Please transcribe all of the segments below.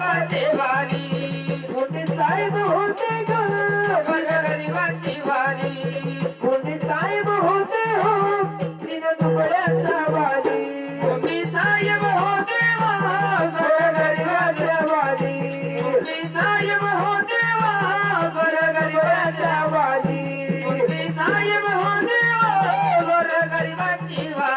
गरिबाची वाली मोठे साहेब होते ग. गरिबाची वाली मोठे साहेब होते हो. दिन दुबळ्याचा वाली मोठी साहेब होते गरिबाची गरिबाच्या वाली मोठी साहेब होते वा. गरिबाची दुबळ्याच्या वाली मोठी साहेब होते वा. गरिबाची वाली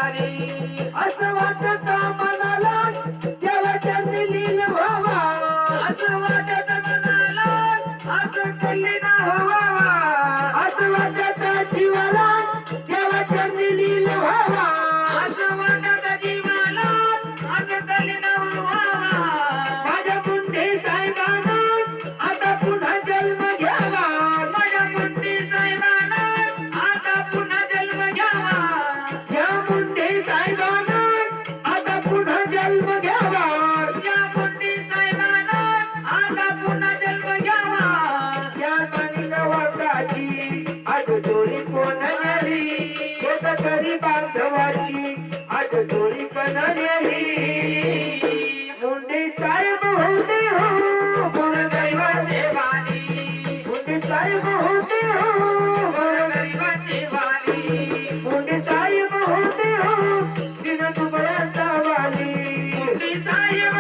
जोडी कोण नेली शेतकरी बांधवाची आज जोडी पण नेली मुंडे साहेब होते हो गुरुदैव देवानी. मुंडे साहेब होते हो गुरुदैव देवानी. मुंडे साहेब होते हो दिन तुम्हाला सावाली मुंडे साहेब